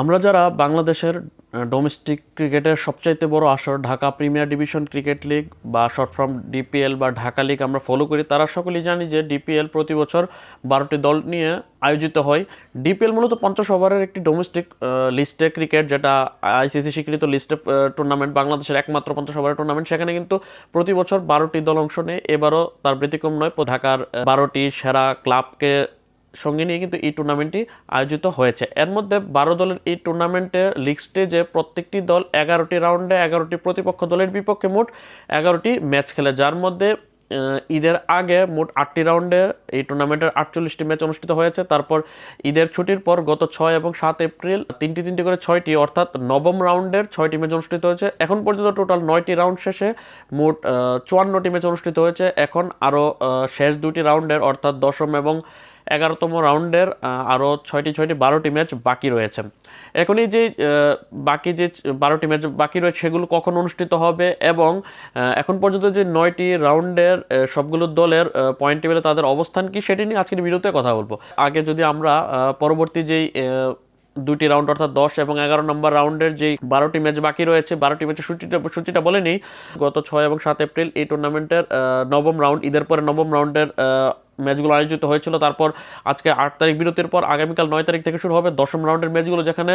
আমরা যারা বাংলাদেশের ডোমেস্টিক ক্রিকেটের সবচাইতে বড় আসর, Dhaka premier division cricket league বা শর্ট ফর্ম ডিপিএল বা ঢাকা লিগ আমরা ফলো করি, তারা সকলেই জানি যে ডিপিএল প্রতি বছর বারোটি দল নিয়ে আয়োজিত হয়। ডিপিএল মূলত পঞ্চাশ ওভারের একটি ডোমেস্টিক লিস্টে ক্রিকেট যেটা আইসিসি স্বীকৃত লিস্টে টুর্নামেন্ট বাংলাদেশের একমাত্র পঞ্চাশ ওভারের টুর্নামেন্ট সেখানে কিন্তু প্রতি বছর বারোটি দল অংশ নেয়। এবারও তার ব্যতিক্রম নয়। ঢাকার বারোটি সেরা ক্লাবকে সঙ্গে নিয়ে কিন্তু এই টুর্নামেন্টটি আয়োজিত হয়েছে। এর মধ্যে বারো দলের এই টুর্নামেন্টে লিগ স্টেজে প্রত্যেকটি দল এগারোটি রাউন্ডে এগারোটি প্রতিপক্ষ দলের বিপক্ষে মোট এগারোটি ম্যাচ খেলে। যার মধ্যে ঈদের আগে মোট আটটি রাউন্ডে এই টুর্নামেন্টের আটচল্লিশটি ম্যাচ অনুষ্ঠিত হয়েছে। তারপর ঈদের ছুটির পর গত ছয় এবং সাত এপ্রিল তিনটি তিনটি করে ছয়টি, অর্থাৎ নবম রাউন্ডের ছয়টি ম্যাচ অনুষ্ঠিত হয়েছে। এখন পর্যন্ত টোটাল নয়টি রাউন্ড শেষে মোট চুয়ান্নটি ম্যাচ অনুষ্ঠিত হয়েছে। এখন আরও শেষ দুটি রাউন্ডের অর্থাৎ দশম এবং এগারোতম রাউন্ডের আরও ছয়টি ছয়টি, বারোটি ম্যাচ বাকি রয়েছে। এখনই যে বাকি যে বারোটি ম্যাচ বাকি রয়েছে সেগুলো কখন অনুষ্ঠিত হবে এবং এখন পর্যন্ত যে নয়টি রাউন্ডের সবগুলো দলের পয়েন্ট টেবিলে তাদের অবস্থান কি সেটি নিয়ে আজকের ভিডিওতে কথা বলব। আগে যদি আমরা পরবর্তী যেই দুটি রাউন্ড অর্থাৎ দশ এবং এগারো নম্বর রাউন্ডের যেই বারোটি ম্যাচ বাকি রয়েছে, বারোটি ম্যাচের সূচিটা সূচিটা বলে নিই গত ছয় এবং সাত এপ্রিল এই টুর্নামেন্টের নবম রাউন্ড, ঈদের পরে নবম রাউন্ডের ম্যাচগুলো আয়োজিত হয়েছিল। তারপর আজকে আট তারিখ বিরতির পর আগামীকাল নয় তারিখ থেকে শুরু হবে দশম রাউন্ডের ম্যাচগুলো, যেখানে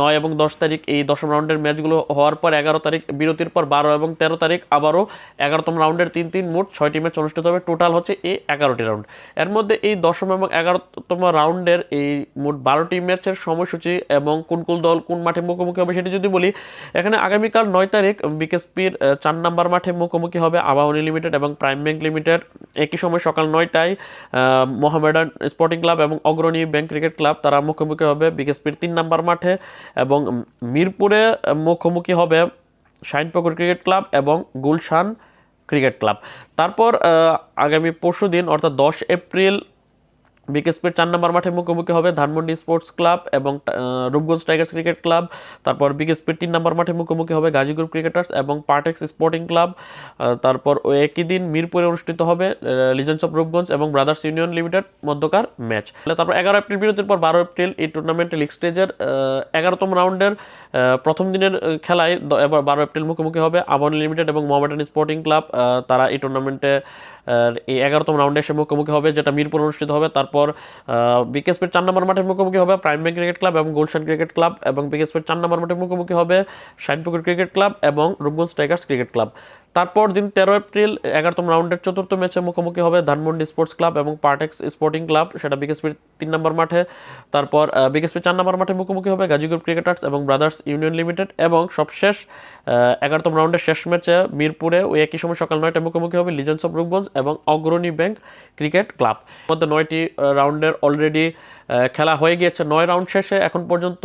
নয় এবং দশ তারিখ এই দশম রাউন্ডের ম্যাচগুলো হওয়ার পর এগারো তারিখ বিরতির পর বারো এবং তেরো তারিখ আবারও এগারোতম রাউন্ডের তিন তিন মোট ছয়টি ম্যাচ অনুষ্ঠিত হবে। টোটাল হচ্ছে এই এগারোটি রাউন্ড। এর মধ্যে এই দশম এবং এগারোতম রাউন্ডের এই মোট বারোটি ম্যাচের সময়সূচি এবং কোন কোন দল কোন মাঠে মুখোমুখি হবে সেটি যদি বলি, এখানে আগামীকাল নয় তারিখ বিকেএসপির চার নাম্বার মাঠে মুখোমুখি হবে আবাহনী লিমিটেড এবং প্রাইম ব্যাংক লিমিটেড। একই সময় সকাল নয়টায় মোহামেডান স্পোর্টিং ক্লাব এবং অগ্রণী ব্যাংক ক্রিকেট ক্লাব তারা মুখোমুখি হবে বিকেএসপির তিন নাম্বার মাঠে। এবং মিরপুরে মুখোমুখি হবে শাইনপুকুর ক্রিকেট ক্লাব এবং গুলশান ক্রিকেট ক্লাব। তারপর আগামী পরশু দিন, অর্থাৎ দশ এপ্রিল বিকেএসপির চার নম্বর মাঠে মুখোমুখি হবে ধানমন্ডি স্পোর্টস ক্লাব এবং রূপগঞ্জ টাইগার্স ক্রিকেট ক্লাব। তারপর বিকেএসপির তিন নম্বর মাঠে মুখোমুখি হবে গাজী গ্রুপ ক্রিকেটার্স এবং পার্টেক্স স্পোর্টিং ক্লাব। তারপর ওই একই দিন মিরপুরে অনুষ্ঠিত হবে লিজেন্স অফ রূপগঞ্জ এবং ব্রাদার্স ইউনিয়ন লিমিটেড মধ্যকার ম্যাচ। তারপর এগারো এপ্রিল বিরতির পর বারো এপ্রিল এই টুর্নামেন্টে লিগ স্টেজের এগারোতম রাউন্ডের প্রথম দিনের খেলায় এবার বারো এপ্রিল মুখোমুখি হবে আবাহনী লিমিটেড এবং মোহামেডান স্পোর্টিং ক্লাব। তারা এই টুর্নামেন্টে এই এগারোতম রাউন্ডে এসে মুখোমুখি হবে, যেটা মিরপুর অনুষ্ঠিত হবে। তারপর বিকেএসপির চার নম্বর মাঠে মুখোমুখি হবে প্রাইম ব্যাংক ক্রিকেট ক্লাব এবং গুলশান ক্রিকেট ক্লাব এবং বিকেএসপির চার নম্বর মাঠে মুখোমুখি হবে শাইনপুকুর ক্রিকেট ক্লাব এবং রূপগঞ্জ টাইগার্স ক্রিকেট ক্লাব তারপর দিন তেরো এপ্রিল, এগারোতম রাউন্ডের চতুর্থ ম্যাচে মুখোমুখি হবে ধানমন্ডি স্পোর্টস ক্লাব এবং পার্টেক্স স্পোর্টিং ক্লাব। সেটা বিকেএসপির তিন নম্বর মাঠে। তারপর বিকেএসপি চার নম্বর মাঠে মুখোমুখি হবে গাজী গ্রুপ ক্রিকেটার্স এবং ব্রাদার্স ইউনিয়ন লিমিটেড এবং সবশেষ এগারোতম রাউন্ডের শেষ ম্যাচে মিরপুরে ওই একই সময় সকাল নয়টায় মুখোমুখি হবে লিজেন্স অফ রূপগঞ্জ এবং অগ্রণী ব্যাংক ক্রিকেট ক্লাব। মধ্যে নয়টি রাউন্ডের অলরেডি খেলা হয়ে গিয়েছে। নয় রাউন্ড শেষে এখন পর্যন্ত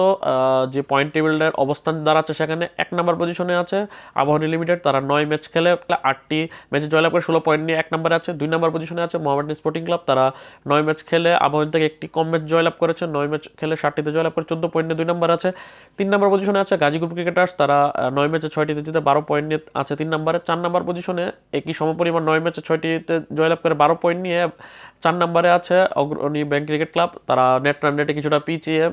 যে পয়েন্ট টেবিলের অবস্থান দাঁড়াচ্ছে সেখানে এক নম্বর পজিশনে আছে। আবাহনী লিমিটেড তারা নয় ম্যাচ খেলে আটটি ম্যাচে জয়লাভ করে ষোলো পয়েন্ট নিয়ে এক নম্বরে আছে। দুই নম্বর পজিশনে আছে মোহামেডান স্পোর্টিং ক্লাব তারা নয় ম্যাচ খেলে আবাহনী থেকে একটি কম ম্যাচ জয়লাভ করেছে। নয় ম্যাচ খেলে ষাটটিতে জয়লাভ করে চোদ্দ পয়েন্ট নিয়ে দুই নম্বর আছে। তিন নম্বর পজিশনে আছে গাজী গ্রুপ ক্রিকেটার্স তারা নয় ম্যাচে ছয়টিতে জিতে বারো পয়েন্ট নিয়ে আছে তিন নম্বরে চার নম্বর পজিশনে একই সমপরিমাণ নয় ম্যাচে ছয়টিতে জয়লাভ করে বারো পয়েন্ট নিয়ে চার নম্বরে আছে অগ্রণী ব্যাংক ক্রিকেট ক্লাব তারা নেট রান কিছুটা পিছিয়ে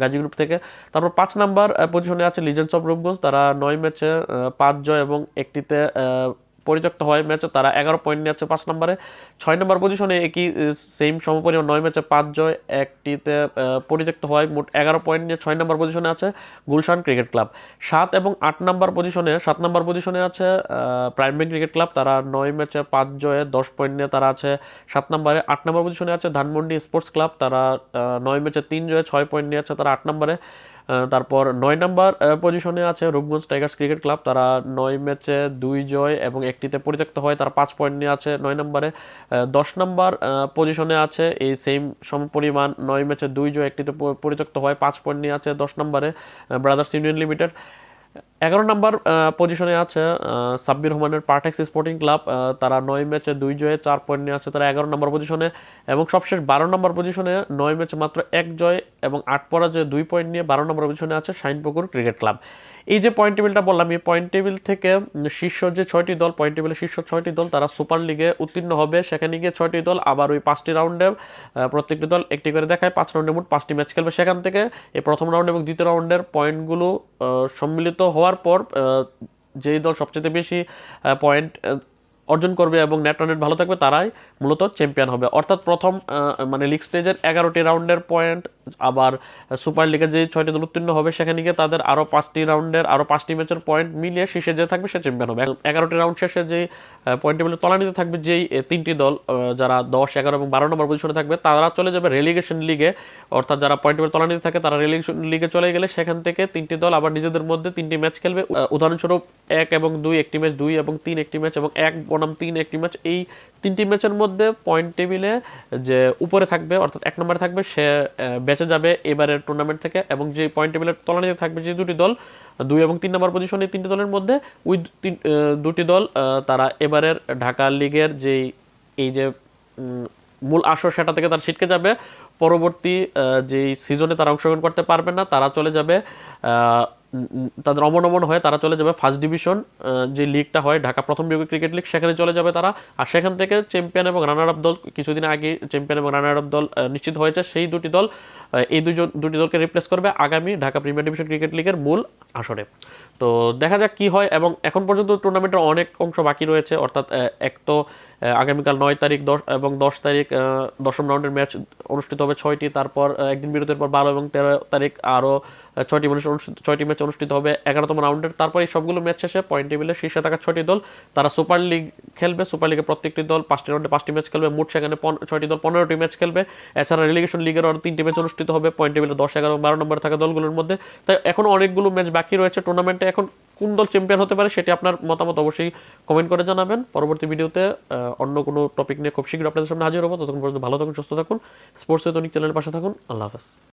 গাজী গ্রুপ থেকে। তারপর পাঁচ নাম্বার পজিশনে আছে লিজেন্স অফ রূপগঞ্জ তারা নয় ম্যাচে পাঁচ জয় এবং একটিতে পরিত্যক্ত হয় ম্যাচে তারা এগারো পয়েন্ট নিয়ে আছে পাঁচ নম্বরে। ছয় নম্বর পজিশনে একই সেম সমপরিমাণ নয় ম্যাচে পাঁচ জয় একটিতে আহ, পরিত্যক্ত হয় মোট এগারো পয়েন্ট নিয়ে ছয় নম্বর পজিশনে আছে গুলশান ক্রিকেট ক্লাব। সাত এবং আট নম্বর পজিশনে সাত নম্বর পজিশনে আছে প্রাইম ব্যাংক ক্রিকেট ক্লাব। তারা নয় ম্যাচে পাঁচ জয়ে দশ পয়েন্ট নিয়ে তারা আছে সাত নম্বরে। আট নম্বর পজিশনে আছে ধানমন্ডি স্পোর্টস ক্লাব। তারা নয় ম্যাচে তিন জয়ে ছয় পয়েন্ট নিয়ে আছে তারা আট নম্বরে। তারপর নয় নাম্বার পজিশনে আছে রূপগঞ্জ টাইগার্স ক্রিকেট ক্লাব তারা নয় ম্যাচে দুই জয় এবং একটিতে পরিত্যক্ত হয়। তারা পাঁচ পয়েন্ট নিয়ে আছে নয় নাম্বারে। দশ নম্বর পজিশনে আছে এই সেম সম পরিমাণ, নয় ম্যাচে দুই জয়, একটিতে পরিত্যক্ত হয়, পাঁচ পয়েন্ট নিয়ে আছে দশ নাম্বারে ব্রাদার্স ইউনিয়ন লিমিটেড এগারো নম্বর পজিশনে আছে সাব্বির রহমানের পার্টেক্স স্পোর্টিং ক্লাব তারা নয় ম্যাচে দুই জয়ে চার পয়েন্ট নিয়ে আছে, তারা এগারো নম্বর পজিশনে এবং সবশেষ বারো নম্বর পজিশনে নয় ম্যাচে মাত্র এক জয় এবং আট পরাজয়ে দুই পয়েন্ট নিয়ে বারো নম্বর পজিশনে আছে শাইনপুকুর ক্রিকেট ক্লাব। এই যে পয়েন্ট টেবিলটা বললাম, এই পয়েন্ট টেবিল থেকে শীর্ষ যে ছয়টি দল পয়েন্ট টেবিলের শীর্ষ ছয়টি দল, তারা সুপার লিগে উত্তীর্ণ হবে। সেখানে গিয়ে ছয়টি দল আবার ওই পাঁচটি রাউন্ডে প্রত্যেকটি দল একটি করে দেখায়। পাঁচ রাউন্ডে মোট পাঁচটি ম্যাচ খেলবে সেখান থেকে। এই প্রথম রাউন্ড এবং দ্বিতীয় রাউন্ডের পয়েন্টগুলো সম্মিলিত হওয়ার পর যেই দল সবচেয়ে বেশি পয়েন্ট অর্জন করবে এবং নেট রান ভালো থাকবে, তারাই মূলত চ্যাম্পিয়ন হবে। অর্থাৎ প্রথম মানে লিগ স্টেজের এগারোটি রাউন্ডের পয়েন্ট আবার সুপার লিগে যে ছয়টি দল উত্তীর্ণ হবে, সেখানে গিয়ে তাদের আরও পাঁচটি রাউন্ডের আরও পাঁচটি ম্যাচের পয়েন্ট মিলিয়ে শীর্ষে যে থাকবে, সে চ্যাম্পিয়ন হবে। এগারোটি রাউন্ড শেষে যে পয়েন্ট টেবিলে তলানিতে থাকবে, যেই তিনটি দল যারা দশ, এগারো এবং বারো নম্বর পজিশনে থাকবে, তারা চলে যাবে রেলিগেশন লিগে অর্থাৎ যারা পয়েন্ট টেবিল তলানিতে থাকে, তারা রেলিগেশন লিগে চলে গেলে সেখান থেকে তিনটি দল আবার নিজেদের মধ্যে তিনটি ম্যাচ খেলবে। উদাহরণস্বরূপ, এক এবং দুই, একটি ম্যাচ দুই এবং তিন, একটি ম্যাচ এবং এক বনাম তিন একটি ম্যাচ। এই তিনটি ম্যাচের মধ্যে পয়েন্ট টেবিলে যে উপরে থাকবে, অর্থাৎ এক নম্বরে থাকবে, সে বেঁচে যাবে এবারের টুর্নামেন্ট থেকে এবং যে পয়েন্ট টেবিলের তলানিতে থাকবে যে দুটি দল, দুই এবং তিন নম্বর পজিশনে তিনটি দলের মধ্যে, ওই দুটি দল তারা এবারের ঢাকা লিগের যেই, এই যে মূল আসর সেটা থেকে তারা ছিটকে যাবে। পরবর্তী যেই সিজনে তারা অংশগ্রহণ করতে পারবে না, তারা চলে যাবে তাদের অমনমন হয়ে তারা চলে যাবে ফার্স্ট ডিভিশন যে লিগটা হয়, ঢাকা প্রথম বিভাগ ক্রিকেট লিগ সেখানে চলে যাবে তারা। আর সেখান থেকে চ্যাম্পিয়ন এবং রানার আপ দল, কিছুদিন আগে চ্যাম্পিয়ন এবং রানার আপ দল নিশ্চিত হয়েছে, সেই দুটি দল এই দুজন, দুটি দলকে রিপ্লেস করবে আগামী ঢাকা প্রিমিয়ার ডিভিশন ক্রিকেট লিগের মূল আসরে। তো দেখা যাক কি হয়, এবং এখন পর্যন্ত টুর্নামেন্টের অনেক অংশ বাকি রয়েছে, অর্থাৎ এক তো আগামীকাল নয় তারিখ দশ এবং দশ তারিখ দশম রাউন্ডের ম্যাচ অনুষ্ঠিত হবে ছয়টি। তারপর একদিন বিরতির পর বারো এবং তেরো তারিখ আরও ছয়টি ম্যাচ অনুষ্ঠিত ছয়টি ম্যাচ অনুষ্ঠিত হবে এগারোতম রাউন্ডের। তারপর এই সবগুলো ম্যাচ শেষে পয়েন্ট টেবিলে শীর্ষে থাকা ছয়টি দল, তারা সুপার লিগ খেলবে। সুপার লিগে প্রত্যেকটি দল পাঁচটি রাউন্ডে পাঁচটি ম্যাচ খেলবে। মোট সেখানে ছয়টি দল পনেরোটি ম্যাচ খেলবে। এছাড়া রেলিগেশন লিগের আরও তিনটি ম্যাচ অনুষ্ঠিত হবে। পয়েন্ট টেবিলে দশ, এগারো বারো নম্বরে থাকা দলগুলোর মধ্যে। তাই এখন অনেকগুলো ম্যাচ বাকি রয়েছে। টুর্নামেন্টে এখন কোন দল চ্যাম্পিয়ন হতে পারে সেটি আপনার মতামত অবশ্যই কমেন্ট করে জানাবেন। পরবর্তী ভিডিওতে অন্য কোনো টপিক নিয়ে খুব শীঘ্র আপনাদের সামনে হাজির হব। ততক্ষণ পর্যন্ত ভালো থাকুন, সুস্থ থাকুন। স্পোর্টস দৈনিক চ্যানেলের পাশে থাকুন। আল্লাহ হাফেজ।